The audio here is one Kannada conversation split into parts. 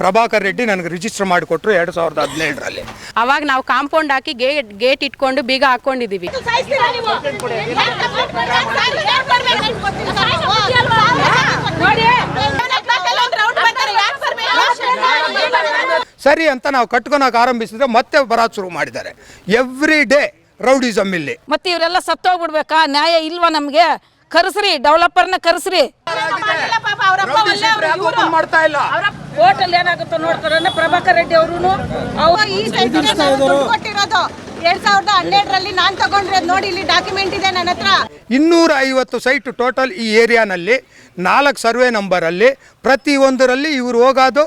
ಪ್ರಭಾಕರ್ ರೆಡ್ಡಿ ನನಗೆ ರಿಜಿಸ್ಟರ್ ಮಾಡಿಕೊಟ್ರು ಎರಡು ಸಾವಿರದ ಹದಿನೇಳರಲ್ಲಿ. ಅವಾಗ ನಾವು ಕಾಂಪೌಂಡ್ ಹಾಕಿ ಗೇಟ್ ಗೇಟ್ ಇಟ್ಕೊಂಡು ಬೀಗ ಹಾಕೊಂಡಿದೀವಿ. ಸರಿ ಅಂತ ನಾವು ಕಟ್ಕೊಳಕ್ಕೆ ಆರಂಭಿಸಿದ್ರೆ ಮತ್ತೆ ಬರೋದು ಶುರು ಮಾಡಿದ್ದಾರೆ. ಎವ್ರಿ ಡೇ ರೌಡಿಸಮ್ ಇಲ್ಲಿ. ಮತ್ತೆ ಇವರೆಲ್ಲ ಸತ್ತೋಗ್ಬಿಡ್ಬೇಕಾ? ನ್ಯಾಯ ಇಲ್ವಾ ನಮಗೆ? ಕರೆಸ್ರಿ ಡೆವಲಪರ್ನ ಕರೆಸ್ರಿ. ಮಾಡ್ತಾ ಇಲ್ಲ? ಹೋಟೆಲ್ ಏನಾಗುತ್ತೋ ನೋಡ್ತಾರೆ ಪ್ರಭಾಕರ್ ರೆಡ್ಡಿ ಅವರು ಈ ನಾನು ದುಡ್ಡು ಕೊಟ್ಟಿರೋದು. ಎರಡ್ ಸಾವಿರದ ಹನ್ನೆರಡರಲ್ಲಿ ನಾನು ತಗೊಂಡಿರೋದು ನೋಡಿ ಇಲ್ಲಿ ಡಾಕ್ಯುಮೆಂಟ್ ಇದೆ ನನ್ನ ಹತ್ರ. ಇನ್ನೂರ ಐವತ್ತು ಸೈಟ್ ಟೋಟಲ್ ಈ ಏರಿಯಾನಲ್ಲಿ ನಾಲ್ಕು ಸರ್ವೆ ನಂಬರಲ್ಲಿ ಪ್ರತಿ ಒಂದರಲ್ಲಿ ಇವರು ಹೋಗೋದು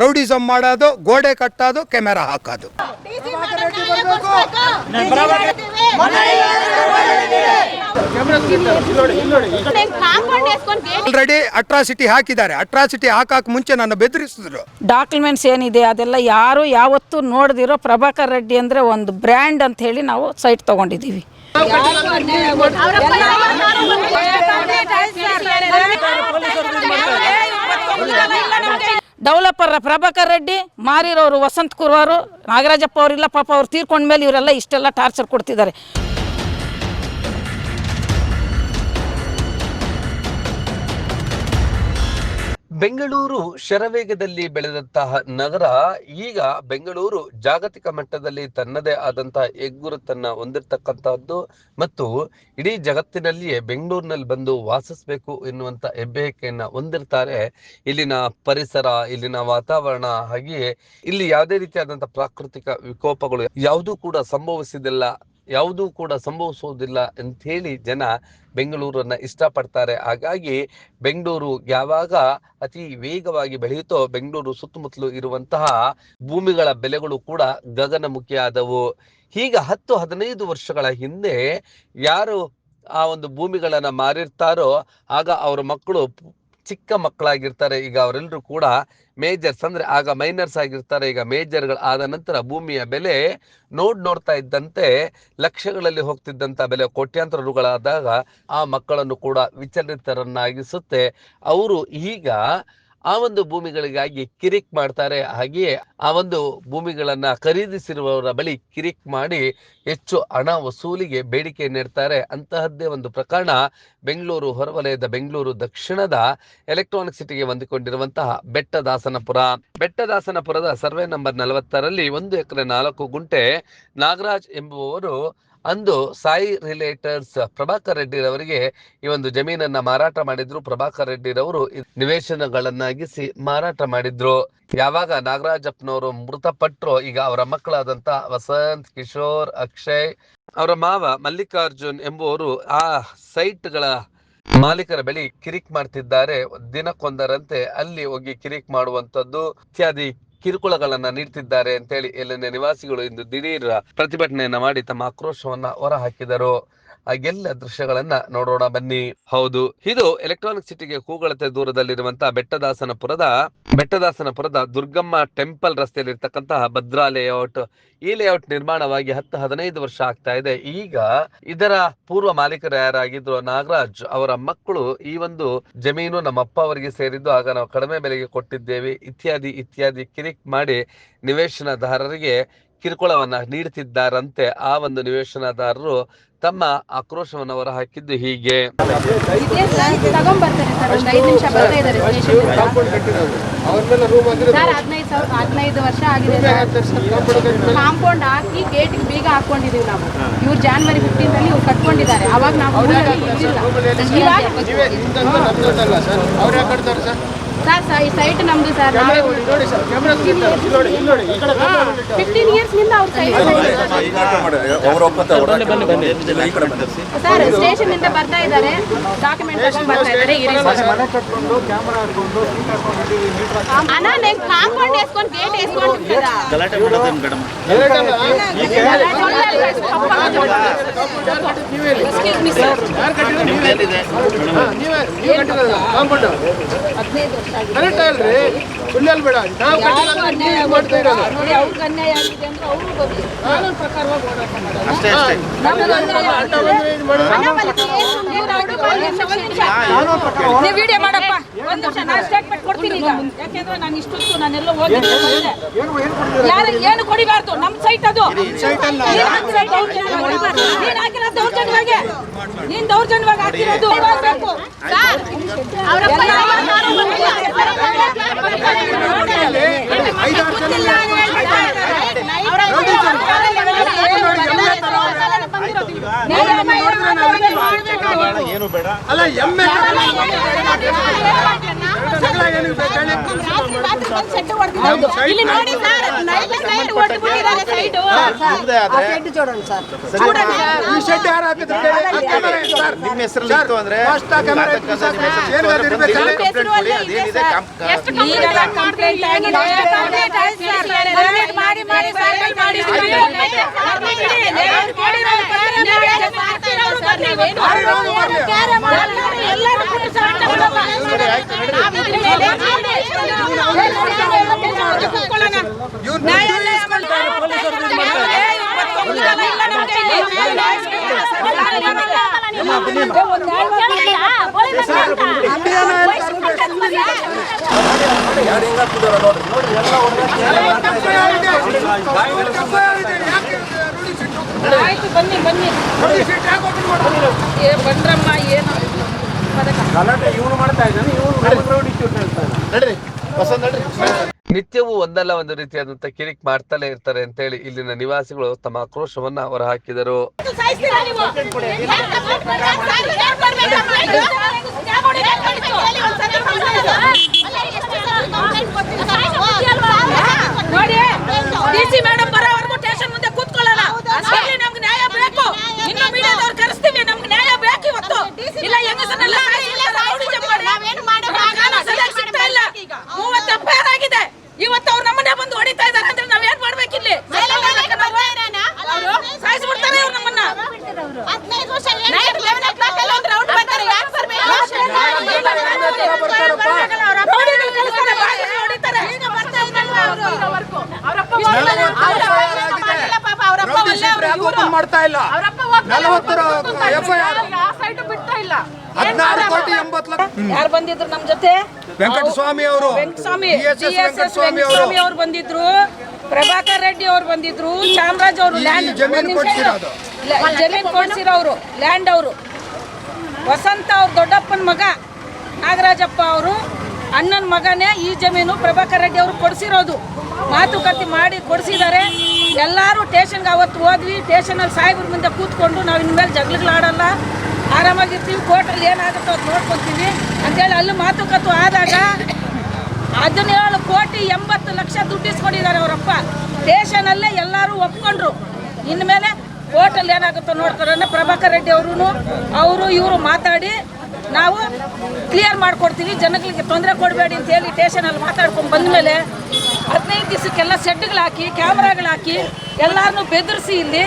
ರೌಡಿಸಮ್ ಮಾಡೋದು ಗೋಡೆ ಕಟ್ಟೋದು ಕ್ಯಾಮೆರಾ ಹಾಕೋದು ಆಲ್ರೆಡಿ ಅಟ್ರಾಸಿಟಿ ಹಾಕಿದ್ದಾರೆ ಅಟ್ರಾಸಿಟಿ ಹಾಕಕ್ ಮುಂಚೆ ನಾನು ಬೆದರಿಸಿದ್ರು ಡಾಕ್ಯುಮೆಂಟ್ಸ್ ಏನಿದೆ ಅದೆಲ್ಲ ಯಾರು ಯಾವತ್ತೂ ನೋಡದಿರೋ ಪ್ರಭಾಕರ್ ರೆಡ್ಡಿ ಅಂದ್ರೆ ಒಂದು ಬ್ರ್ಯಾಂಡ್ ಅಂತ ಹೇಳಿ ನಾವು ಸೈಟ್ ತಗೊಂಡಿದೀವಿ ಡೆವಲಪರ್ ಪ್ರಭಾಕರ್ ರೆಡ್ಡಿ, ಮಾರಿರೋರು ವಸಂತ್ ಕುರ್ವಾರು, ನಾಗರಾಜಪ್ಪ ಅವರಿಲ್ಲ ಪಾಪ ಅವ್ರು ತೀರ್ಕೊಂಡ್ಮೇಲೆ ಇವರೆಲ್ಲ ಇಷ್ಟೆಲ್ಲ ಟಾರ್ಚರ್ ಕೊಡ್ತಿದ್ದಾರೆ. ಬೆಂಗಳೂರು ಶರವೇಗದಲ್ಲಿ ಬೆಳೆದಂತಹ ನಗರ ಈಗ ಬೆಂಗಳೂರು ಜಾಗತಿಕ ಮಟ್ಟದಲ್ಲಿ ತನ್ನದೇ ಆದಂತಹ ಹೆಗ್ಗುರುತನ್ನ ಹೊಂದಿರತಕ್ಕಂತಹದ್ದು ಮತ್ತು ಇಡೀ ಜಗತ್ತಿನಲ್ಲಿಯೇ ಬೆಂಗಳೂರಿನಲ್ಲಿ ಬಂದು ವಾಸಿಸಬೇಕು ಎನ್ನುವಂತ ಹೆಬ್ಬೆಯಕೆಯನ್ನ ಹೊಂದಿರ್ತಾರೆ. ಇಲ್ಲಿನ ಪರಿಸರ, ಇಲ್ಲಿನ ವಾತಾವರಣ ಹಾಗೆಯೇ ಇಲ್ಲಿ ಯಾವುದೇ ರೀತಿಯಾದಂತಹ ಪ್ರಾಕೃತಿಕ ವಿಕೋಪಗಳು ಯಾವುದೂ ಕೂಡ ಸಂಭವಿಸಿದಿಲ್ಲ ಯಾವುದೂ ಕೂಡ ಸಂಭವಿಸುವುದಿಲ್ಲ ಅಂತ ಹೇಳಿ ಜನ ಬೆಂಗಳೂರನ್ನ ಇಷ್ಟಪಡ್ತಾರೆ. ಹಾಗಾಗಿ ಬೆಂಗಳೂರು ಯಾವಾಗ ಅತಿ ವೇಗವಾಗಿ ಬೆಳೆಯುತ್ತೋ ಬೆಂಗಳೂರು ಸುತ್ತಮುತ್ತಲು ಇರುವಂತಹ ಭೂಮಿಗಳ ಬೆಲೆಗಳು ಕೂಡ ಗಗನಮುಖಿಯಾದವು ಈಗ ಹತ್ತು ಹದಿನೈದು ವರ್ಷಗಳ ಹಿಂದೆ ಯಾರು ಆ ಒಂದು ಭೂಮಿಗಳನ್ನ ಮಾರಿರ್ತಾರೋ ಆಗ ಅವರ ಮಕ್ಕಳು ಚಿಕ್ಕ ಮಕ್ಕಳಾಗಿರ್ತಾರೆ, ಈಗ ಅವರೆಲ್ಲರೂ ಕೂಡ ಮೇಜರ್ಸ್ ಅಂದ್ರೆ ಆಗ ಮೈನರ್ಸ್ ಆಗಿರ್ತಾರೆ, ಈಗ ಮೇಜರ್ಗಳು ಆದ ನಂತರ ಭೂಮಿಯ ಬೆಲೆ ನೋಡ್ ನೋಡ್ತಾ ಇದ್ದಂತೆ ಲಕ್ಷಗಳಲ್ಲಿ ಹೋಗ್ತಿದ್ದಂತ ಬೆಲೆ, ಕೋಟ್ಯಾಂತರ ರುಗಳಾದಾಗ ಆ ಮಕ್ಕಳನ್ನು ಕೂಡ ವಿಚಲಿತರನ್ನಾಗಿಸುತ್ತೆ. ಅವರು ಈಗ ಆ ಒಂದು ಭೂಮಿಗಳಿಗಾಗಿ ಕಿರಿಕ್ ಮಾಡ್ತಾರೆ. ಹಾಗೆಯೇ ಆ ಒಂದು ಭೂಮಿಗಳನ್ನ ಖರೀದಿಸಿರುವವರ ಬಳಿ ಕಿರಿಕ್ ಮಾಡಿ ಹೆಚ್ಚು ಹಣ ವಸೂಲಿಗೆ ಬೇಡಿಕೆ ನೀಡ್ತಾರೆ. ಅಂತಹದ್ದೇ ಒಂದು ಪ್ರಕರಣ ಬೆಂಗಳೂರು ಹೊರವಲಯದ ಬೆಂಗಳೂರು ದಕ್ಷಿಣದ ಎಲೆಕ್ಟ್ರಾನಿಕ್ ಸಿಟಿಗೆ ಹೊಂದಿಕೊಂಡಿರುವಂತಹ ಬೆಟ್ಟದಾಸನಪುರ. ಬೆಟ್ಟದಾಸನಪುರದ ಸರ್ವೆ ನಂಬರ್ ನಲವತ್ತರಲ್ಲಿ ಒಂದು ಎಕರೆ ನಾಲ್ಕು ಗುಂಟೆ ನಾಗರಾಜ್ ಎಂಬುವವರು ಅಂದು ಸಾಯಿ ರಿಲೇಟರ್ಸ್ ಪ್ರಭಾಕರ್ ರೆಡ್ಡಿರವರಿಗೆ ಈ ಒಂದು ಜಮೀನನ್ನ ಮಾರಾಟ ಮಾಡಿದ್ರು. ಪ್ರಭಾಕರ್ ರೆಡ್ಡಿರವರು ನಿವೇಶನಗಳನ್ನಾಗಿಸಿ ಮಾರಾಟ ಮಾಡಿದ್ರು. ಯಾವಾಗ ನಾಗರಾಜಪ್ಪನವರು ಮೃತಪಟ್ಟರು ಈಗ ಅವರ ಮಕ್ಕಳಾದಂತ ವಸಂತ್, ಕಿಶೋರ್, ಅಕ್ಷಯ್, ಅವರ ಮಾವ ಮಲ್ಲಿಕಾರ್ಜುನ್ ಎಂಬುವರು ಆ ಸೈಟ್ಗಳ ಮಾಲೀಕರ ಬಳಿ ಕಿರಿಕ್ ಮಾಡ್ತಿದ್ದಾರೆ. ದಿನಕ್ಕೊಂದರಂತೆ ಅಲ್ಲಿ ಹೋಗಿ ಕಿರಿಕ್ ಮಾಡುವಂತದ್ದು ಇತ್ಯಾದಿ ಕಿರುಕುಳಗಳನ್ನ ನೀಡ್ತಿದ್ದಾರೆ ಅಂತೇಳಿ ಇಲ್ಲಿನ ನಿವಾಸಿಗಳು ಇಂದು ದಿಢೀರ್ ಪ್ರತಿಭಟನೆಯನ್ನ ಮಾಡಿ ತಮ್ಮ ಆಕ್ರೋಶವನ್ನ ಹೊರಹಾಕಿದರು. ಆ ದೃಶ್ಯಗಳನ್ನ ನೋಡೋಣ ಬನ್ನಿ. ಹೌದು, ಇದು ಎಲೆಕ್ಟ್ರಾನಿಕ್ ಸಿಟಿಗೆ ಕೂಗಳತೆ ದೂರದಲ್ಲಿರುವಂತಹ ಬೆಟ್ಟದಾಸನಪುರದ ಬೆಟ್ಟದಾಸನಪುರದ ದುರ್ಗಮ್ಮ ಟೆಂಪಲ್ ರಸ್ತೆಯಲ್ಲಿ ಇರ್ತಕ್ಕಂತಹ ಭದ್ರಾ ಲೇಔಟ್ ಈ ಲೇಔಟ್ ನಿರ್ಮಾಣವಾಗಿ ಹತ್ತು ಹದಿನೈದು ವರ್ಷ ಆಗ್ತಾ ಇದೆ. ಈಗ ಇದರ ಪೂರ್ವ ಮಾಲೀಕರು ಯಾರಾಗಿದ್ರು? ನಾಗರಾಜ್ ಅವರ ಮಕ್ಕಳು ಈ ಒಂದು ಜಮೀನು ನಮ್ಮ ಅಪ್ಪ ಅವರಿಗೆ ಸೇರಿದ್ದು, ಆಗ ನಾವು ಕಡಿಮೆ ಬೆಲೆಗೆ ಕೊಟ್ಟಿದ್ದೇವೆ. ಇತ್ಯಾದಿ ಇತ್ಯಾದಿ ಕಿರಿಕ್ ಮಾಡಿ ನಿವೇಶನದಾರರಿಗೆ ಕಿರುಕುಳವನ್ನ ನೀಡುತ್ತಿದ್ದಾರಂತೆ ಆ ಒಂದು ನಿವೇಶನದಾರರು ತಮ್ಮ ಆಕ್ರೋಶವನ್ನು ಹೀಗೆ. ಬರ್ತಾ ಇದ್ದಾರೆ ಸರ್ ಹದಿನೈದು ಸಾವಿರ ಹದಿನೈದು ವರ್ಷ ಆಗಿದೆ ಸರ್ ಕಾಂಪೌಂಡ್ ಹಾಕಿ ಗೇಟ್ ಬೀಗ ಹಾಕೊಂಡಿದೀವಿ ನಾವು. ಇವ್ರು ಜಾನ್ವರಿ ಫಿಫ್ಟೀನ್ ಅಲ್ಲಿ ಇವ್ರು ಕಟ್ಕೊಂಡಿದ್ದಾರೆ. ಅವಾಗ ನಾವು ಸರ್ ಸೈಟ್ ನಮ್ದು ಸರ್ ಫಿಫ್ಟೀನ್ ಇಯರ್ಸ್ನಿಂದ ಅವ್ರ ಸರ್ ಸ್ಟೇಷನ್ ಇಂದ ಬರ್ತಾ ಇದ್ದಾರೆ. ಡಾಕ್ಯುಮೆಂಟ್ ಬರ್ತಾ ಇದ್ದಾರೆ ಅಣ್ಣ ನಂಗೆ ಕಾಂಪೌಂಡ್ ಎಸ್ಕೊಂಡು ಗೇಟ್ ಎಸ್ಕೊಂಡು me, sir. ಸುಳ್ಳಲ್ಲಿ ಅನ್ಯಾಯ ನಾವು ಮಾಡ್ತಾ ಇರೋದು. ಕಾನೂನು ಪ್ರಕಾರವಾಗಿ ಹೋರಾಟ ಅಷ್ಟೇ ನಿಮಿಷ. ನೀವು ವಿಡಿಯೋ ಮಾಡಪ್ಪ ಒಂದು ನಿಮಿಷ ನಾನು ಸ್ಟೇಟ್ಮೆಂಟ್ ಕೊಡ್ತೀನಿ ಈಗ ಯಾಕೆಂದ್ರೆ ನಾನು ಇಷ್ಟೊತ್ತು ನಾನೆಲ್ಲ ಹೋಗಿದ್ದೆ ಬಂದೆ. ಯಾರು ಏನು ಕೊಡಿಬಾರ್ದು ನಮ್ಮ ಸೈಟ್ ಅದು ನೀನ್ ಹಾಕಿರೋ ದೌರ್ಜನ್ಯವಾಗಿ. ನೀನ್ ದೌರ್ಜನ್ಯವಾಗಿ ನೀನ್ ದೌರ್ಜನ್ಯವಾಗಿ ಹಾಕಿರೋದು ಹೋಗ್ಬೇಕು. ಅವರಪ್ಪ ಏನು ಬೇಡ ಅಲ್ಲ ಎಮ್ಮೆ. ನಿಮ್ಮ ಹೆಸರಲ್ಲಿ ಇತ್ತು ಅಂದ್ರೆ ಮಾಡಿ ಮಾಡಿ ಫೈನಲ್ ಮಾಡಿ ಎಲ್ಲರೂ ಕೂಡ ಸಾಧ್ಯ ಇವ್ರು ಆಯ್ತು ಬನ್ನಿ ಬನ್ನಿ. ನೋಡಿ ಸೀಟ್ ಯಾಕೆ open ಮಾಡ್ತಾರೆ? ಏ ಬಂದ್ರಮ್ಮ ಏನು ನಡ್ರಿ. ಬಸವಂತ್ ನಡ್ರಿ ನಿತ್ಯವೂ ಒಂದಲ್ಲ ಒಂದು ರೀತಿಯಾದಂತ ಕಿರಿಕ್ ಮಾಡ್ತಲೇ ಇರ್ತಾರೆ ಅಂತ ಹೇಳಿ ಇಲ್ಲಿನ ನಿವಾಸಿಗಳು ತಮ್ಮ ಆಕ್ರೋಶವನ್ನ ಹೊರಹಾಕಿದರು. ನೋಡಿ. ಡಿ ಸಿ ಮೇಡಮ್ ಬರೋವರೆಗೂ ಸ್ಟೇಷನ್ ಮುಂದೆ ಕೂತ್ಕೊಳ್ಳೋಣ. ಅಲ್ಲಿ ನಮ್ಗೆ ನ್ಯಾಯ ಬೇಕು. ಇನ್ನು ಮೀಡಿಯಾದವ್ರು ಕರೆಸ್ತೀವಿ ನಮ್ಗೆ ನ್ಯಾಯ ಬೇಕು ಇವತ್ತು. ಇಲ್ಲ ಹೆಂಗಸನ್ನೆಲ್ಲ ಸಿಗ್ತಾ ಇಲ್ಲ ಮೂವತ್ತು ಎಫ್ಐಆರ್ ಆಗಿದೆ. ಇವತ್ತು ಅವ್ರು ನಮ್ಮನ್ನೇ ಬಂದು ಹೊಡಿತಾ ಇದ್ದಾರೆ ಅಂದ್ರೆ ನಾವೇನ್ ಮಾಡ್ಬೇಕಿಲ್ಲಿ ಸಾಯಿಸ್ಬಿಡ್ತಾರೆ ಅವ್ರು ನಮ್ಮನ್ನ ಹದಿನೈದು ವರ್ಷ ರೌಂಡ್ ಬರ್ತಾರೆ ಯಾಕೆ ರೌಡಿಗಳು ಕಳಿಸ್ತಾರೆ, ಬಾಗಿಲು ಹೊಡಿತಾರೆ. ರೌಡಿ ಶೀಟ್ರ್ ಯಾಕೆ open ಮಾಡ್ತಾ ಇಲ್ಲ ನಲವತ್ತು ಎಫ್ ಐ ಆರ್ ಹದಿನಾರು ಕೋಟಿ ಎಂಬತ್ತು ಲಕ್ಷ ಯಾರು ಬಂದಿದ್ರು ನಮ್ ಜೊತೆ? ವೆಂಕಟಸ್ವಾಮಿ ಅವರು. ವೆಂಕಟಸ್ವಾಮಿ ವೆಂಕಟಸ್ವಾಮಿ ಅವರು. ಬಂದಿದ್ರು. ಪ್ರಭಾಕರ್ ರೆಡ್ಡಿ ಅವ್ರು ಬಂದಿದ್ರು. ಚಾಮರಾಜ್ ಅವರು ಲ್ಯಾಂಡ್ ಜಮೀನು ಕೊಡ್ಸಿರೋರು ಲ್ಯಾಂಡ್ ಅವರು ವಸಂತ ಅವ್ರ ದೊಡ್ಡಪ್ಪನ ಮಗ ನಾಗರಾಜಪ್ಪ ಅವರು ಅಣ್ಣನ ಮಗನೇ ಈ ಜಮೀನು ಪ್ರಭಾಕರ್ ರೆಡ್ಡಿ ಅವರು ಕೊಡಿಸಿರೋದು. ಮಾತುಕತೆ ಮಾಡಿ ಕೊಡಿಸಿದ್ದಾರೆ. ಎಲ್ಲರೂ ಟೇಷನ್ಗೆ ಅವತ್ತು ಹೋದ್ವಿ. ಟೇಷನಲ್ಲಿ ಸಾಹೇಬ್ರ ಮುಂದೆ ಕೂತ್ಕೊಂಡು ನಾವು ಇನ್ಮೇಲೆ ಜಗಳಗಳಾಡಲ್ಲ ಆರಾಮಾಗಿರ್ತೀವಿ ಕೋರ್ಟಲ್ಲಿ ಏನಾಗುತ್ತೋ ಅದು ನೋಡ್ಕೊತೀವಿ. ಅಂತೇಳಿ ಅಲ್ಲಿ ಮಾತುಕತೆ ಆದಾಗ ಹದಿನೇಳು ಕೋಟಿ ಎಂಬತ್ತು ಲಕ್ಷ ದುಡ್ಡಿಸ್ಕೊಂಡಿದ್ದಾರೆ ಅವರಪ್ಪ. ಸ್ಟೇಷನಲ್ಲೇ ಎಲ್ಲರೂ ಒಪ್ಕೊಂಡ್ರು. ಇನ್ಮೇಲೆ ಕೋರ್ಟಲ್ಲಿ ಏನಾಗುತ್ತೋ ನೋಡ್ತಾರೆ ಪ್ರಭಾಕರ್ ರೆಡ್ಡಿ ಅವರು ಅವರು, ಇವರು ಮಾತಾಡಿ ನಾವು ಕ್ಲಿಯರ್ ಮಾಡ್ಕೊಡ್ತೀವಿ. ಜನಗಳಿಗೆ ತೊಂದರೆ ಕೊಡಬೇಡಿ ಅಂತ ಹೇಳಿ ಸ್ಟೇಷನಲ್ಲಿ ಮಾತಾಡ್ಕೊಂಡು ಬಂದಮೇಲೆ ಹದಿನೈದು ದಿವಸಕ್ಕೆಲ್ಲ ಸೆಟ್ಗಳು ಹಾಕಿ ಕ್ಯಾಮ್ರಾಗಳು ಹಾಕಿ ಎಲ್ಲಾರನ್ನೂ ಬೆದರಿಸಿ ಇಲ್ಲಿ.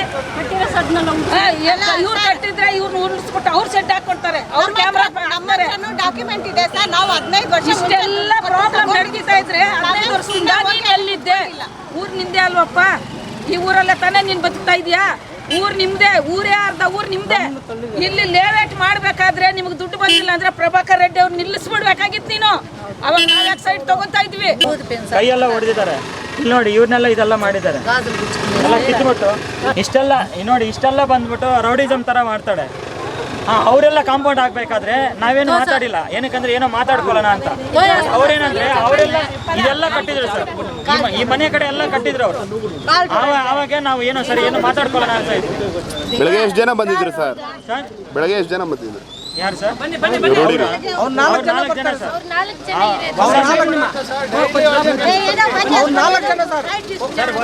ಎಲ್ಲ ಇವ್ರು ಕಟ್ಟಿದ್ರೆ ಇವ್ರು ಉರುಳಿಸ್ಬಿಟ್ಟು ಅವ್ರು ಸೆಟ್ ಹಾಕೊಡ್ತಾರೆ. ಅವ್ರ ಕ್ಯಾಮ್ರಾ ನಮ್ಮನೆ ಡಾಕ್ಯುಮೆಂಟ್ ಇದೆ ಸರ್. ನಾವು ಹದಿನೈದು ವರ್ಷ ಇಷ್ಟೆಲ್ಲ ಪ್ರಾಬ್ಲಮ್ ನಡೀತಾ ಇದ್ರೆ ಹದಿನೈದು ವರ್ಷದಿಂದ ನೀನು ಎಲ್ಲಿದ್ದೆ? ಊರ್ ನಿಂದೆ ಅಲ್ವಪ್ಪ? ಈ ಊರಲ್ಲೇ ತಾನೇ ನೀನು ಬದುಕ್ತಾ ಇದೀಯಾ? ಊರ್ ನಿಮ್ದೆ ಊರೇ ಅರ್ಧ ಊರ್ ನಿಮ್ದೆ. ಇಲ್ಲಿ ಲೇವೇಟ್ ಮಾಡ್ಬೇಕಾದ್ರೆ ನಿಮ್ಗೆ ದುಡ್ಡು ಬಂದಿಲ್ಲ ಅಂದ್ರೆ ಪ್ರಭಾಕರ್ ರೆಡ್ಡಿ ಅವ್ರು ನಿಲ್ಲಿಸ್ಬಿಡ್ಬೇಕಾಗಿತ್ತು ನೀನು. ಅವಾಗ ನಾವ್ ಯಾಕೆ ಸೈಡ್ ತಗೊಂತಾ ಇದ್ವಿ? ಕೈಯೆಲ್ಲ ಹೊಡೆದಿದ್ದಾರೆ ಇಲ್ಲಿ ನೋಡಿ ಇವ್ರನ್ನೆಲ್ಲ ಇದೆಲ್ಲ ಮಾಡಿದ್ದಾರೆ. ಎಲ್ಲ ಕಿತ್ಬಿಟ್ಟು. ಇಷ್ಟೆಲ್ಲ ಇನ್ನೋಡಿ ನೋಡಿ ಇಷ್ಟೆಲ್ಲ ಬಂದ್ಬಿಟ್ಟು ರೌಡಿಸಮ್ ತರ ಮಾಡ್ತಾಳೆ. ಅವರೆಲ್ಲ ಕಾಂಪೌಂಡ್ ಆಗ್ಬೇಕಾದ್ರೆ ನಾವೇನು ಮಾತಾಡಿಲ್ಲ. ಏನಕ್ಕಂದ್ರೆ ಏನೋ ಮಾತಾಡ್ಕೊಳ್ಳೋಣ ಅಂತ. ಅವ್ರೇನಂದ್ರೆ ಅವರೆಲ್ಲ ಇದೆಲ್ಲ ಕಟ್ಟಿದ್ರು ಸರ್. ಈ ಮನೆ ಕಡೆ ಎಲ್ಲ ಕಟ್ಟಿದ್ರು ಅವರು. ಆವಾಗ ನಾವು ಏನೋ ಸರಿ ಏನೋ ಮಾತಾಡ್ಕೊಳ್ಳೋಣ ಅಂತ ಇದ್ವಿ. ಬೆಳಗ್ಗೆ ಎಷ್ಟು ಜನ ಬಂದಿದ್ರು ಸರ್? ಸರ್? ಬೆಳಗ್ಗೆ ಎಷ್ಟು ಜನ ಬಂದಿದ್ರು? ಯಾರು ಸರ್? ನಾಲ್ಕು ಜನ ಸರ್.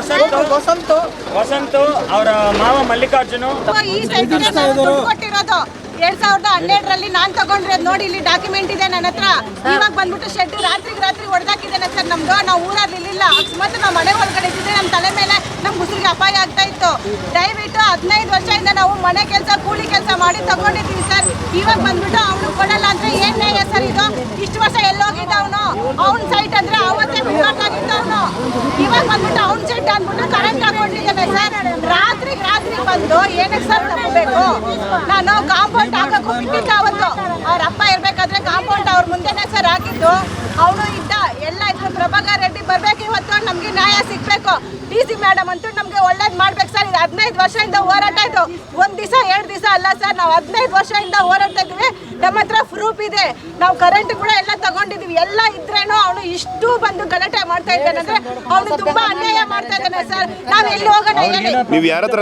ಸರ್. ವಸಂತು ವಸಂತ್. ಅವರ ಮಾವ ಮಲ್ಲಿಕಾರ್ಜುನು ಈ ಸೈಟ್ ಕೊಟ್ಟಿರೋದು. ಎರಡ್ ಸಾವಿರದ ಹನ್ನೆರಡರಲ್ಲಿ ನಾನ್ ತಗೊಂಡ್ರೆ ನೋಡಿ, ಇಲ್ಲಿ ಡಾಕ್ಯುಮೆಂಟ್ ಇದೆ ನನ್ನ ಹತ್ರ. ಇವಾಗ ಬಂದ್ಬಿಟ್ಟು ಶೆಡ್ ರಾತ್ರಿ ರಾತ್ರಿ ಹೊಡೆದಾಕಿದ್ದೇನೆ ಸರ್ ನಮ್ದು. ನಾವು ಊರಲ್ಲಿ ಇರ್ಲಿಲ್ಲ ಅಕಸ್ಮಾತ್ ನಮ್ಮ ಮನೆ ಒಳಗಡೆ ಇದ್ದಿದ್ರೆ ನಮ್ಮ ತಲೆ ಮೇಲೆ ನಮ್ಮ ಮುಸುರಿಗೆ ಅಪಾಯ ಆಗ್ತಾ ಇತ್ತು. ದಯವಿಟ್ಟು ಹದಿನೈದು ವರ್ಷದಿಂದ ನಾವು ಮನೆ ಕೆಲಸ, ಕೂಲಿ ಕೆಲಸ ಮಾಡಿ ತಗೊಂಡಿದ್ದೀವಿ ಸರ್. ಇವಾಗ ಬಂದ್ಬಿಟ್ಟು ಅವನು ಕೊಡಲ್ಲ ಅಂದ್ರೆ ಏನ್ ನ್ಯಾಯ ಸರ್ ಇದು? ಇಷ್ಟು ವರ್ಷ ಎಲ್ಲೋಗಿದ್ದ ಅವನು. ಅವ್ನ ಸೈಟ್ ಅಂದ್ರೆ ಅವತ್ತೇ ಅವನು. ಇವಾಗ ಬಂದ್ಬಿಟ್ಟು ಅವ್ನ ಸೈಟ್ ಅಂದ್ಬಿಟ್ಟು ಕರೆಂಟ್ ಹಾಕೊಂಡಿದ್ದಾನೆ ಸರ್ ರಾತ್ರಿ ರಾತ್ರಿ ಬಂದು ಏನಕ್ಕೆ ಸರ್ ತಗೋಬೇಕು ನಾನು ಕಾಂಪೌಂಡ್ ಹಾಕಕ್ಕೂ ಬಿಟ್ಟಿದ್ದ ಅವತ್ತು. ಅವ್ರ ಅಪ್ಪ ಇರ್ಬೇಕಾದ್ರೆ ಕಾಂಪೌಂಡ್ ಅವ್ರ ಮುಂದೆನೆ ಸರ್ ಹಾಕಿದ್ದು. ಅವನು ಇದ್ದ, ಎಲ್ಲ ಇದ್ರು. ಪ್ರಭಾಕರ್ ರೆಡ್ಡಿ ಬರ್ಬೇಕು ಇವತ್ತು, ನಮಗೆ ನ್ಯಾಯ ಸಿಗ್ಬೇಕು. ಡಿ ಸಿ ಮೇಡಮ್ ಅಂತೂ ನಮಗೆ ಒಳ್ಳೇದು ಮಾಡ್ಬೇಕು ಸರ್. ಇದು ಹದಿನೈದು ವರ್ಷದಿಂದ ಹೋರಾಟ ಇದು. ಒಂದ್ ದಿವಸ, ಎರಡು ದಿವಸ ಅಲ್ಲ ಸರ್. ನಾವು ಹದಿನೈದು ವರ್ಷದಿಂದ ಹೋರಾಡ್ತಾ ಇದೀವಿ ನಮ್ಮ ಹತ್ರ ಪ್ರೂಫ್ ಇದೆ. ನಾವು ಕರೆಂಟ್ ಕೂಡ ಎಲ್ಲ ತಗೊಂಡಿದೀವಿ. ಎಲ್ಲ ಇದ್ರೇನು ಅವನು ಇಷ್ಟು ಬಂದು ಗಲಾಟೆ ಮಾಡ್ತಾ ಇದ್ದಾನೆ ಅಂದ್ರೆ ಅವನು ತುಂಬಾ ಅನ್ಯಾಯ ಮಾಡ್ತಾ ಇದ್ದಾನೆ ಸರ್. ನಾವ್ ಎಲ್ಲಿ ಹೋಗೋಣ ಹೇಳಿ? ನೀವು ಯಾರ ಹತ್ರ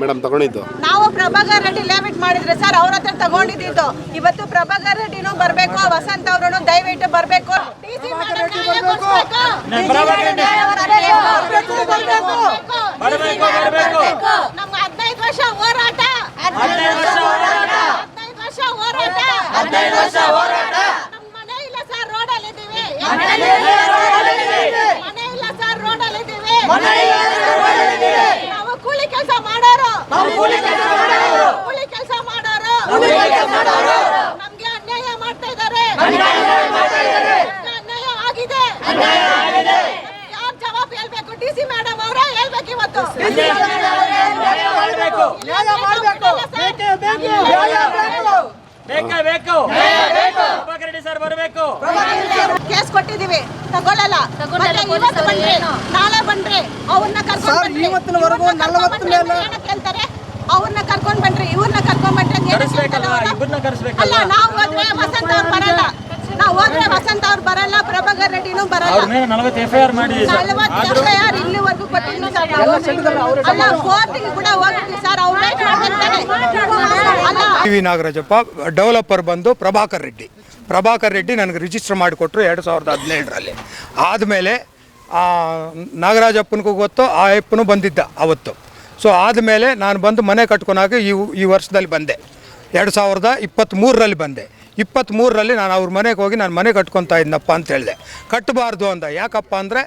ಮೇಡಮ್ ತಗೊಂಡಿದ್ದು? ನಾವು ಪ್ರಭಾಕರ್ ರೆಡ್ಡಿ ಲೇಔಟ್ ಮಾಡಿದ್ರೆ ಸರ್ ಅವ್ರ ಹತ್ರ ತಗೊಂಡಿದ್ದು. ಇವತ್ತು ಪ್ರಭಾಕರ್ ರೆಡ್ಡಿನೂ ಬರ್ಬೇಕು ವಸಂತ ಅವರು ದಯವಿಟ್ಟು ಬರ್ಬೇಕು. ಹದಿನೈದು ವರ್ಷ ಹೋರಾಟ. ಹದಿನೈದು ವರ್ಷ ಹೋರಾಟ. ಹದಿನೈದು ವರ್ಷ ಹೋರಾಟ. ಮನೆ ಇಲ್ಲ ಸರ್ ರೋಡಲ್ಲಿ ಇದ್ದೀವಿ. ಮನೆ ಇಲ್ಲ ಸರ್ ರೋಡಲ್ಲಿ ಇದ್ದೀವಿ. ನಾವು ಕೂಲಿ ಕೆಲಸ ಮಾಡೋರು. ಕೂಲಿ ಕೆಲಸ ಮಾಡೋರು. ಕೂಲಿ ಕೆಲಸ ಮಾಡೋರು. ನಮಗೆ ಅನ್ಯಾಯ ಮಾಡ್ತಾ ಇದ್ದಾರೆ. ಅನ್ಯಾಯ ಆಗಿದೆ. ಯಾರ್ ಜವಾಬ್ ಹೇಳ್ಬೇಕು? ಡಿ ಸಿ ಮೇಡಮ್ ಅವರೇ ಹೇಳ್ಬೇಕು ಇವತ್ತು. ಮಾಡಬೇಕು. ಬೇಕೇ ಬೇಕು. ಪ್ರಭಾಕರ್ ರೆಡ್ಡಿ ಸರ್ ಬರಬೇಕು. ಕೇಸ್ ಕೊಟ್ಟಿದೀವಿ ತಗೊಳ್ಳಲ್ಲ. ಮತ್ತೆ ಇವತ್ತು ಬಂದ್ರೆ ನಾಳೆ ಬಂದ್ರೆ ಅವ್ರನ್ನ ಕರ್ಕೊಂಡು ಬನ್ರಿ ಇವತ್ತಿನವರೆಗೂ ಇವ್ರನ್ನ ಕರ್ಕೊಂಡ್ ಬಂದ್ರೆ ಏನಕ್ಕೆ ಹೇಳ್ತಾರೆ ಅವ್ರನ್ನ ಕರ್ಕೊಂಡ್ ಬನ್ರಿ ಇವ್ರನ್ನ ಕರ್ಕೊಂಡ್? ಇಬ್ಬರನ್ನ ಕರೆಸ್ಬೇಕಲ್ಲ ನಾವು ಹೋದ್ರೆ ವಸಂತ ಅವ್ರು ಬರಲ್ಲ. ಹೋದ್ರೆ ವಸಂತ ಅವ್ರು ಬರಲ್ಲ ಪ್ರಭಾಕರ್ ರೆಡ್ಡಿನೂ ಬರಲ್ಲ. ಅವ್ರ ಮೇಲೆ ನಲವತ್ತು ಎಫ್ ಐ ಆರ್ ಮಾಡಿದ್ವಿ ಸರ್ ನಲವತ್ತು ಆದ್ರೂ ಎಫ್ಐಆರ್ ಇಲ್ಲಿವರೆಗೂ ಕೊಟ್ಟಿಲ್ಲ ಸರ್ ಅಲ್ಲ ಕೋರ್ಟಿಗೆ ಕೂಡ ಹೋಗಿದ್ವಿ ಸರ್. ಅವ್ರು ವೇಟ್ ಮಾಡ್ತಿರ್ತಾರೆ. ಟಿ ವಿ ನಾಗರಾಜಪ್ಪ ಡೆವಲಪರ್ ಬಂದು ಪ್ರಭಾಕರ್ ರೆಡ್ಡಿ. ಪ್ರಭಾಕರ್ ರೆಡ್ಡಿ ನನಗೆ ರಿಜಿಸ್ಟರ್ ಮಾಡಿಕೊಟ್ರು ಎರಡು ಸಾವಿರದ ಹದಿನೇಳರಲ್ಲಿ. ಆದಮೇಲೆ ನಾಗರಾಜಪ್ಪನಿಗೂ ಗೊತ್ತು ಆ ಅಪ್ಪನೂ ಬಂದಿದ್ದ ಅವತ್ತು. ಸೊ ಆದಮೇಲೆ ನಾನು ಬಂದು ಮನೆ ಕಟ್ಕೊನಾಗ ಈ ಈ ವರ್ಷದಲ್ಲಿ ಬಂದೆ. ಎರಡು ಸಾವಿರದ ಇಪ್ಪತ್ತ್ಮೂರರಲ್ಲಿ ಬಂದೆ. ಇಪ್ಪತ್ತ್ಮೂರರಲ್ಲಿ ನಾನು ಅವ್ರ ಮನೆಗೆ ಹೋಗಿ ನಾನು ಮನೆ ಕಟ್ಕೊತಾ ಇದ್ನಪ್ಪ ಅಂತ ಹೇಳಿದೆ. ಕಟ್ಟಬಾರ್ದು ಅಂದ. ಯಾಕಪ್ಪ ಅಂದರೆ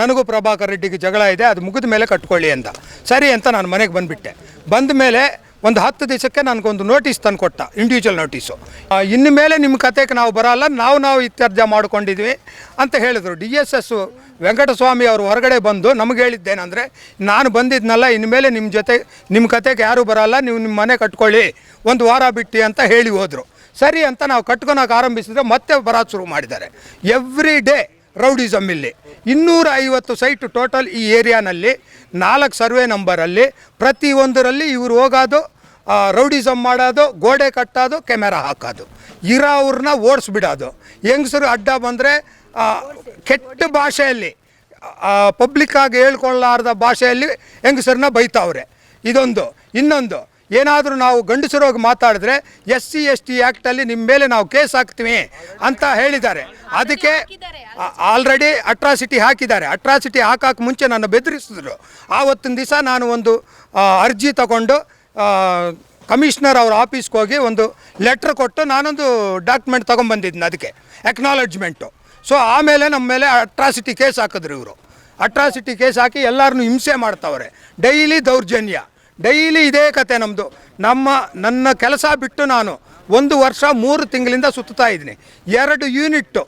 ನನಗೂ ಪ್ರಭಾಕರ್ ರೆಡ್ಡಿಗೆ ಜಗಳ ಇದೆ, ಅದು ಮುಗಿದ ಮೇಲೆ ಕಟ್ಕೊಳ್ಳಿ ಅಂತ ಸರಿ ಅಂತ ನಾನು ಮನೆಗೆ ಬಂದುಬಿಟ್ಟೆ. ಬಂದ ಮೇಲೆ ಒಂದು ಹತ್ತು ದಿವಸಕ್ಕೆ ನನಗೊಂದು ನೋಟಿಸ್ ತಂದು ಕೊಟ್ಟ ಇಂಡಿವಿಜುವಲ್ ನೋಟಿಸು ಇನ್ನು ಮೇಲೆ ನಿಮ್ಮ ಕತೆಗೆ ನಾವು ಬರಲ್ಲ, ನಾವು ನಾವು ಇತ್ಯರ್ಥ ಮಾಡ್ಕೊಂಡಿದ್ವಿ ಅಂತ ಹೇಳಿದರು. ಡಿ ಎಸ್ ಎಸ್ಸು ವೆಂಕಟಸ್ವಾಮಿ ಅವರು ಹೊರಗಡೆ ಬಂದು ನಮಗೆ ಹೇಳಿದ್ದೇನೆಂದರೆ, ನಾನು ಬಂದಿದ್ನಲ್ಲ ಇನ್ಮೇಲೆ ನಿಮ್ಮ ಜೊತೆ, ನಿಮ್ಮ ಕತೆಗೆ ಯಾರೂ ಬರಲ್ಲ, ನೀವು ನಿಮ್ಮ ಮನೆ ಕಟ್ಕೊಳ್ಳಿ, ಒಂದು ವಾರ ಬಿಟ್ಟು ಅಂತ ಹೇಳಿ ಹೋದರು. ಸರಿ ಅಂತ ನಾವು ಕಟ್ಕೊಳಕ್ಕೆ ಆರಂಭಿಸಿದ್ರೆ ಮತ್ತೆ ಬರೋದು ಶುರು ಮಾಡಿದ್ದಾರೆ. ಎವ್ರಿ ಡೇ ರೌಡಿಸಮ್ ಇಲ್ಲಿ. ಇನ್ನೂರ ಐವತ್ತು ಸೈಟ್ ಟೋಟಲ್ ಈ ಏರಿಯಾನಲ್ಲಿ, ನಾಲ್ಕು ಸರ್ವೆ ನಂಬರಲ್ಲಿ ಪ್ರತಿಯೊಂದರಲ್ಲಿ ಇವರು ಹೋಗೋದು ರೌಡಿಸಮ್ ಮಾಡೋದು, ಗೋಡೆ ಕಟ್ಟೋದು ಕೆಮೆರಾ ಹಾಕೋದು. ಇರೋವ್ರನ್ನ ಓಡಿಸ್ಬಿಡೋದು ಹೆಂಗಸರು ಅಡ್ಡ ಬಂದರೆ ಕೆಟ್ಟ ಭಾಷೆಯಲ್ಲಿ ಪಬ್ಲಿಕ್ಕಾಗಿ ಹೇಳ್ಕೊಳ್ಳಾರ್ದ ಭಾಷೆಯಲ್ಲಿ ಹೆಂಗಸರನ್ನ ಬೈತಾವ್ರೆ. ಇದೊಂದು. ಇನ್ನೊಂದು. ಏನಾದರೂ ನಾವು ಗಂಡಸರೋಗಿ ಮಾತಾಡಿದ್ರೆ ಎಸ್ ಸಿ ಎಸ್ ಟಿ ಆ್ಯಕ್ಟಲ್ಲಿ ನಿಮ್ಮ ಮೇಲೆ ನಾವು ಕೇಸ್ ಹಾಕ್ತೀವಿ ಅಂತ ಹೇಳಿದ್ದಾರೆ. ಅದಕ್ಕೆ ಆಲ್ರೆಡಿ ಅಟ್ರಾಸಿಟಿ ಹಾಕಿದ್ದಾರೆ. ಅಟ್ರಾಸಿಟಿ ಹಾಕಕ್ಕೆ ಮುಂಚೆ ನನ್ನ ಬೆದರಿಸಿದ್ರು. ಆವತ್ತಿನ ದಿವಸ ನಾನು ಒಂದು ಅರ್ಜಿ ತಗೊಂಡು ಕಮಿಷ್ನರ್ ಕಮಿಷನರ್ ಅವ್ರ ಆಫೀಸ್ಗೆ ಹೋಗಿ ಒಂದು ಲೆಟ್ರ್ ಕೊಟ್ಟು ನಾನೊಂದು ಡಾಕ್ಯುಮೆಂಟ್ ತೊಗೊಂಬಂದಿದ್ದೀನಿ ಅದಕ್ಕೆ ಎಕ್ನಾಲಜ್ಮೆಂಟು ಸೊ ಆಮೇಲೆ ನಮ್ಮ ಮೇಲೆ ಅಟ್ರಾಸಿಟಿ ಕೇಸ್ ಹಾಕಿದ್ರು ಇವರು. ಅಟ್ರಾಸಿಟಿ ಕೇಸ್ ಹಾಕಿ ಎಲ್ಲರನ್ನೂ ಹಿಂಸೆ ಮಾಡ್ತಾವ್ರೆ. ಡೈಲಿ ದೌರ್ಜನ್ಯ. ಡೈಲಿ ಇದೇ ಕತೆ ನಮ್ಮದು ನಮ್ಮ, ನನ್ನ ಕೆಲಸ ಬಿಟ್ಟು ನಾನು ಒಂದು ವರ್ಷ ಮೂರು ತಿಂಗಳಿಂದ ಸುತ್ತಾ ಇದ್ದೀನಿ. ಎರಡು ಯೂನಿಟ್ಟು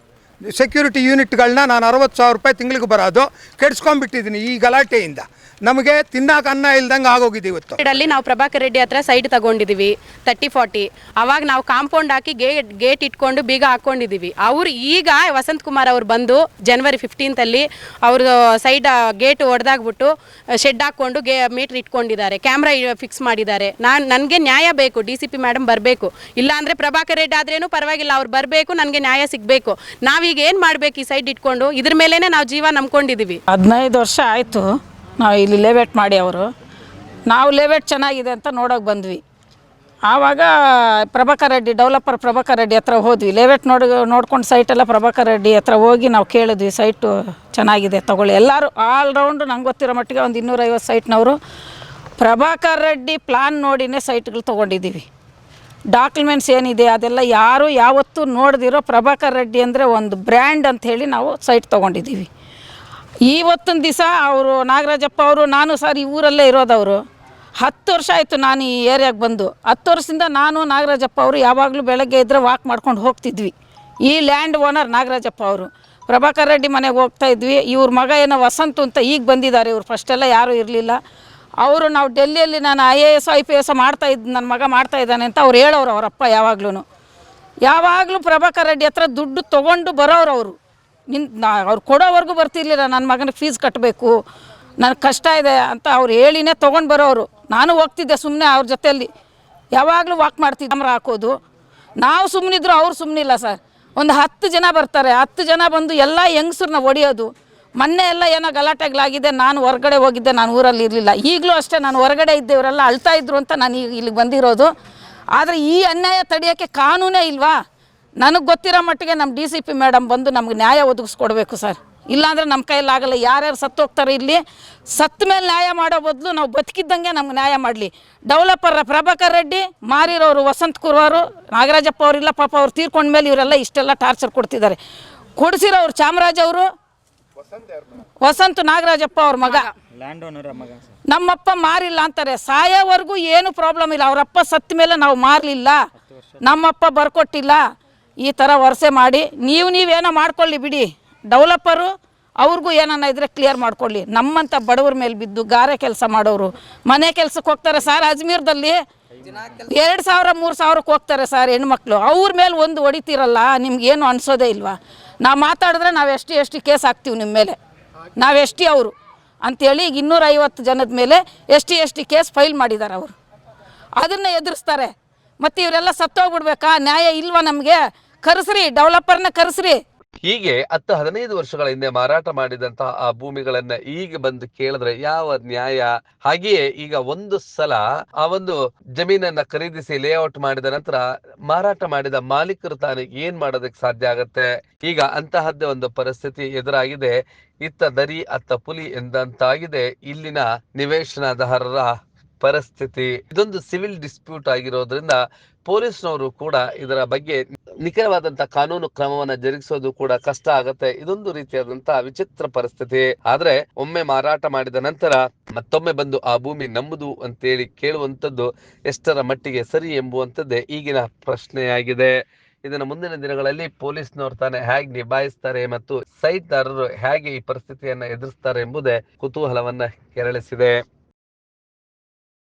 ಸೆಕ್ಯೂರಿಟಿ ಯೂನಿಟ್ಗಳನ್ನ ನಾನು ಅರವತ್ತು ಸಾವಿರ ರೂಪಾಯಿ ತಿಂಗಳಿಗೆ ಬರೋದು ಕೆಡಿಸ್ಕೊಂಡ್ಬಿಟ್ಟಿದ್ದೀನಿ ಈ ಗಲಾಟೆಯಿಂದ. ನಮಗೆ ತಿನ್ನಕ್ಕೆ ಅನ್ನ ಇಲ್ದಂಗೆ ಆಗೋಗಿದೆ ಇವತ್ತು. ಅಲ್ಲಿ ನಾವು ಪ್ರಭಾಕರ್ ರೆಡ್ಡಿ ಹತ್ರ ಸೈಡ್ ತಗೊಂಡಿದ್ದೀವಿ ತರ್ಟಿ ಫಾರ್ಟಿ ಅವಾಗ ನಾವು ಕಾಂಪೌಂಡ್ ಹಾಕಿ ಗೇಟ್ ಗೇಟ್ ಇಟ್ಕೊಂಡು ಬೀಗ ಹಾಕೊಂಡಿದ್ದೀವಿ ಅವ್ರು ಈಗ ವಸಂತ್ ಕುಮಾರ್ ಅವ್ರು ಬಂದು ಜನವರಿ ಫಿಫ್ಟೀನ್ತಲ್ಲಿ ಅವ್ರದ್ದು ಸೈಡ್ ಗೇಟ್ ಹೊಡೆದಾಗ್ಬಿಟ್ಟು ಶೆಡ್ ಹಾಕ್ಕೊಂಡು ಗೇ ಮೀಟ್ರ್ ಇಟ್ಕೊಂಡಿದ್ದಾರೆ ಕ್ಯಾಮ್ರಾ ಫಿಕ್ಸ್ ಮಾಡಿದ್ದಾರೆ. ನಾನು ನನಗೆ ನ್ಯಾಯ ಬೇಕು ಡಿ ಸಿ ಪಿ ಮೇಡಮ್ ಬರಬೇಕು. ಇಲ್ಲಾಂದರೆ ಪ್ರಭಾಕರ್ ರೆಡ್ಡಿ ಆದ್ರೇನು ಪರವಾಗಿಲ್ಲ ಅವ್ರು ಬರಬೇಕು ನನಗೆ ನ್ಯಾಯ ಸಿಗಬೇಕು. ನಾವೀಗ ಏನು ಮಾಡಬೇಕು ಈ ಸೈಡ್ ಇಟ್ಕೊಂಡು? ಇದ್ರ ಮೇಲೇ ನಾವು ಜೀವ ನಂಬ್ಕೊಂಡಿದ್ದೀವಿ ಹದಿನೈದು ವರ್ಷ ಆಯಿತು. ನಾವು ಇಲ್ಲಿ ಲೇವೇಟ್ ಮಾಡಿ ಅವರು. ನಾವು ಲೇವೇಟ್ ಚೆನ್ನಾಗಿದೆ ಅಂತ ನೋಡೋಕೆ ಬಂದ್ವಿ. ಆವಾಗ ಪ್ರಭಾಕರ್ ರೆಡ್ಡಿ, ಡೆವಲಪರ್ ಪ್ರಭಾಕರ್ ರೆಡ್ಡಿ ಹತ್ರ ಹೋದ್ವಿ. ಲೇವೇಟ್ ನೋಡಿ, ನೋಡ್ಕೊಂಡು ಸೈಟೆಲ್ಲ ಪ್ರಭಾಕರ್ ರೆಡ್ಡಿ ಹತ್ರ ಹೋಗಿ ನಾವು ಕೇಳಿದ್ವಿ ಸೈಟು ಚೆನ್ನಾಗಿದೆ ತಗೊಳ್ಳಿ. ಎಲ್ಲರೂ ಆಲ್ ರೌಂಡ್ ನಂಗೆ ಗೊತ್ತಿರೋ ಮಟ್ಟಿಗೆ ಒಂದು ಇನ್ನೂರೈವತ್ತು ಸೈಟ್ನವರು ಪ್ರಭಾಕರ್ ರೆಡ್ಡಿ ಪ್ಲಾನ್ ನೋಡಿನೇ ಸೈಟ್ಗಳು ತೊಗೊಂಡಿದ್ದೀವಿ. ಡಾಕ್ಯುಮೆಂಟ್ಸ್ ಏನಿದೆ ಅದೆಲ್ಲ ಯಾರು ಯಾವತ್ತೂ ನೋಡಿದಿರೋ ಪ್ರಭಾಕರ್ ರೆಡ್ಡಿ ಅಂದರೆ ಒಂದು ಬ್ರ್ಯಾಂಡ್ ಅಂತ ಹೇಳಿ ನಾವು ಸೈಟ್ ತೊಗೊಂಡಿದ್ದೀವಿ. ಇವತ್ತಿನ ದಿವಸ ಅವರು ನಾಗರಾಜಪ್ಪ ಅವರು, ನಾನು ಸರ್ ಈ ಊರಲ್ಲೇ ಇರೋದವರು ಹತ್ತು ವರ್ಷ ಆಯಿತು ನಾನು ಈ ಏರಿಯಾಗೆ ಬಂದು. ಹತ್ತು ವರ್ಷದಿಂದ ನಾನು ನಾಗರಾಜಪ್ಪ ಅವರು ಯಾವಾಗಲೂ ಬೆಳಗ್ಗೆ ಇದ್ದರೆ ವಾಕ್ ಮಾಡ್ಕೊಂಡು ಹೋಗ್ತಿದ್ವಿ. ಈ ಲ್ಯಾಂಡ್ ಓನರ್ ನಾಗರಾಜಪ್ಪ ಅವರು. ಪ್ರಭಾಕರ್ ರೆಡ್ಡಿ ಮನೆಗೆ ಹೋಗ್ತಾ ಇದ್ವಿ. ಇವ್ರ ಮಗ ಏನೋ ವಸಂತು ಅಂತ ಈಗ ಬಂದಿದ್ದಾರೆ ಇವ್ರು. ಫಸ್ಟೆಲ್ಲ ಯಾರೂ ಇರಲಿಲ್ಲ. ಅವರು ನಾವು ಡೆಲ್ಲಿಯಲ್ಲಿ ನಾನು I A S I P S ಮಾಡ್ತಾ ಇದ್ದು ನನ್ನ ಮಗ ಮಾಡ್ತಾ ಇದ್ದಾನೆ ಅಂತ ಅವ್ರು ಹೇಳೋರು ಅವರಪ್ಪ ಯಾವಾಗ್ಲೂ ಯಾವಾಗಲೂ ಪ್ರಭಾಕರ್ ರೆಡ್ಡಿ ಹತ್ರ ದುಡ್ಡು ತೊಗೊಂಡು ಬರೋರು ಅವರು. ನಿನ್ ನಾ ಅವ್ರು ಕೊಡೋವರೆಗೂ ಬರ್ತಿರ್ಲಿಲ್ಲ. ನನ್ನ ಮಗನಿಗೆ ಫೀಸ್ ಕಟ್ಟಬೇಕು ನನಗೆ ಕಷ್ಟ ಇದೆ ಅಂತ ಅವ್ರು ಹೇಳಿನೇ ತೊಗೊಂಡು ಬರೋರು ನಾನು ಹೋಗ್ತಿದ್ದೆ ಸುಮ್ಮನೆ ಅವ್ರ ಜೊತೆಯಲ್ಲಿ. ಯಾವಾಗಲೂ ವಾಕ್ ಮಾಡ್ತಿದ್ದೆ. ಕ್ಯಾಮ್ರಾ ಹಾಕೋದು. ನಾವು ಸುಮ್ಮನಿದ್ರು ಅವ್ರು ಸುಮ್ಮನಿಲ್ಲ ಸರ್. ಒಂದು ಹತ್ತು ಜನ ಬರ್ತಾರೆ. ಹತ್ತು ಜನ ಬಂದು ಎಲ್ಲ ಹೆಂಗಸ್ರನ್ನ ಹೊಡೆಯೋದು ಮೊನ್ನೆ ಎಲ್ಲ ಏನೋ ಗಲಾಟೆಗಳಾಗಿದೆ. ನಾನು ಹೊರಗಡೆ ಹೋಗಿದ್ದೆ. ನಾನು ಊರಲ್ಲಿ ಇರಲಿಲ್ಲ. ಈಗಲೂ ಅಷ್ಟೇ ನಾನು ಹೊರಗಡೆ ಇದ್ದೆ ಇವರೆಲ್ಲ ಅಳ್ತಾ ಇದ್ರು ಅಂತ ನಾನು ಈಗ ಇಲ್ಲಿಗೆ ಬಂದಿರೋದು. ಆದರೆ ಈ ಅನ್ಯಾಯ ತಡೆಯೋಕ್ಕೆ ಕಾನೂನೇ ಇಲ್ವಾ? ನನಗೆ ಗೊತ್ತಿರೋ ಮಟ್ಟಿಗೆ ನಮ್ಮ ಡಿ ಸಿ ಪಿ ಮೇಡಮ್ ಬಂದು ನಮ್ಗೆ ನ್ಯಾಯ ಒದಗಿಸ್ಕೊಡ್ಬೇಕು ಸರ್. ಇಲ್ಲಾಂದರೆ ನಮ್ಮ ಕೈಲಾಗಲ್ಲ ಯಾರ್ಯಾರು ಸತ್ತು ಹೋಗ್ತಾರೆ ಇಲ್ಲಿ ಸತ್ತ ಮೇಲೆ ನ್ಯಾಯ ಮಾಡೋ ಬದಲು ನಾವು ಬದುಕಿದ್ದಂಗೆ ನಮ್ಗೆ ನ್ಯಾಯ ಮಾಡಲಿ. ಡೆವಲಪರ್ ಪ್ರಭಾಕರ್ ರೆಡ್ಡಿ ಮಾರಿರೋರು ವಸಂತ್ ಕುರ್ವಾರು ನಾಗರಾಜಪ್ಪ ಅವರಿಲ್ಲ ಪಾಪ ಅವ್ರು ತೀರ್ಕೊಂಡ ಮೇಲೆ ಇವರೆಲ್ಲ ಇಷ್ಟೆಲ್ಲ ಟಾರ್ಚರ್ ಕೊಡ್ತಿದ್ದಾರೆ. ಕೊಡಿಸಿರೋರು ಚಾಮರಾಜ್ ಅವರು ವಸಂತ ನಾಗರಾಜಪ್ಪ ಅವ್ರ ಮಗ. ಲ್ಯಾಂಡ್ ಓನರ್ ಮಗ ನಮ್ಮಪ್ಪ ಮಾರಿಲ್ಲ ಅಂತಾರೆ. ಸಾಯೋವರೆಗೂ ಏನು ಪ್ರಾಬ್ಲಮ್ ಇಲ್ಲ. ಅವರಪ್ಪ ಸತ್ತ ಮೇಲೆ ನಾವು ಮಾರಲಿಲ್ಲ. ನಮ್ಮಪ್ಪ ಬರ್ಕೊಟ್ಟಿಲ್ಲ. ಈ ಥರ ವರಸೆ ಮಾಡಿ ನೀವು ನೀವೇನೋ ಮಾಡ್ಕೊಳ್ಳಿ ಬಿಡಿ. ಡೆವಲಪರು ಅವ್ರಿಗೂ ಏನನ್ನ ಇದ್ರೆ ಕ್ಲಿಯರ್ ಮಾಡ್ಕೊಳ್ಳಿ. ನಮ್ಮಂಥ ಬಡವ್ರ ಮೇಲೆ ಬಿದ್ದು ಗಾರೆ ಕೆಲಸ ಮಾಡೋರು. ಮನೆ ಕೆಲ್ಸಕ್ಕೆ ಹೋಗ್ತಾರೆ ಸರ್ ಅಜ್ಮೀರ್ದಲ್ಲಿ. ಎರಡು ಸಾವಿರ, ಮೂರು ಸಾವಿರಕ್ಕೆ ಹೋಗ್ತಾರೆ ಸರ್ ಹೆಣ್ಮಕ್ಳು. ಅವ್ರ ಮೇಲೆ ಒಂದು ಹೊಡಿತೀರಲ್ಲ ನಿಮ್ಗೇನು ಅನ್ಸೋದೇ ಇಲ್ವಾ? ನಾವು ಮಾತಾಡಿದ್ರೆ ನಾವು ಎಷ್ಟು ಎಷ್ಟು ಕೇಸ್ ಹಾಕ್ತೀವಿ ನಿಮ್ಮ ಮೇಲೆ. ನಾವು ಎಷ್ಟಿ ಅವರು? ಅಂಥೇಳಿ ಈಗ ಇನ್ನೂರೈವತ್ತು ಜನದ ಮೇಲೆ ಎಷ್ಟು ಎಷ್ಟು ಕೇಸ್ ಫೈಲ್ ಮಾಡಿದ್ದಾರೆ ಅವರು. ಅದನ್ನು ಎದುರಿಸ್ತಾರೆ. ಮತ್ತು ಇವರೆಲ್ಲ ಸತ್ತೋಗ್ಬಿಡ್ಬೇಕಾ? ನ್ಯಾಯ ಇಲ್ವಾ ನಮಗೆ? ಕರೆಸ್ರಿ ಡೆವಲಪರ್ನ ಕರೆಸ್ರಿ. ಹೀಗೆ ಹತ್ತು ಹದಿನೈದು ವರ್ಷಗಳ ಹಿಂದೆ ಮಾರಾಟ ಮಾಡಿದಂತಹ ಆ ಭೂಮಿಗಳನ್ನ ಈಗ ಬಂದು ಕೇಳಿದ್ರೆ ಯಾವ ನ್ಯಾಯ? ಹಾಗೆಯೇ ಈಗ ಒಂದು ಸಲ ಆ ಒಂದು ಜಮೀನನ್ನ ಖರೀದಿಸಿ ಲೇಔಟ್ ಮಾಡಿದ ನಂತರ ಮಾರಾಟ ಮಾಡಿದ ಮಾಲೀಕರು ತಾನು ಏನ್ ಮಾಡೋದಕ್ಕೆ ಸಾಧ್ಯ ಆಗತ್ತೆ? ಈಗ ಅಂತಹದ್ದೇ ಒಂದು ಪರಿಸ್ಥಿತಿ ಎದುರಾಗಿದೆ. ಇತ್ತ ದರಿ, ಅತ್ತ ಪುಲಿ ಎಂದಂತಾಗಿದೆ. ಇಲ್ಲಿನ ನಿವೇಶನದಾರರ ಪರಿಸ್ಥಿತಿ. ಇದೊಂದು ಸಿವಿಲ್ ಡಿಸ್ಪ್ಯೂಟ್ ಆಗಿರೋದ್ರಿಂದ ಪೊಲೀಸ್ನವರು ಕೂಡ ಇದರ ಬಗ್ಗೆ ನಿಖರವಾದಂತ ಕಾನೂನು ಕ್ರಮವನ್ನ ಜರುಗಿಸೋದು ಕೂಡ ಕಷ್ಟ ಆಗುತ್ತೆ. ಇದೊಂದು ರೀತಿಯಾದಂತ ವಿಚಿತ್ರ ಪರಿಸ್ಥಿತಿ. ಆದ್ರೆ ಒಮ್ಮೆ ಮಾರಾಟ ಮಾಡಿದ ನಂತರ ಮತ್ತೊಮ್ಮೆ ಬಂದು ಆ ಭೂಮಿ ನಮ್ಮದು ಅಂತೇಳಿ ಕೇಳುವಂತದ್ದು ಎಷ್ಟರ ಮಟ್ಟಿಗೆ ಸರಿ ಎಂಬುವಂತದ್ದೇ ಈಗಿನ ಪ್ರಶ್ನೆಯಾಗಿದೆ. ಇದನ್ನ ಮುಂದಿನ ದಿನಗಳಲ್ಲಿ ಪೊಲೀಸ್ನವರು ತಾನೇ ಹೇಗೆ ನಿಭಾಯಿಸ್ತಾರೆ ಮತ್ತು ಸೈಟ್ದಾರರು ಹೇಗೆ ಈ ಪರಿಸ್ಥಿತಿಯನ್ನ ಎದುರಿಸ್ತಾರೆ ಎಂಬುದೇ ಕುತೂಹಲವನ್ನ ಕೆರಳಿಸಿದೆ.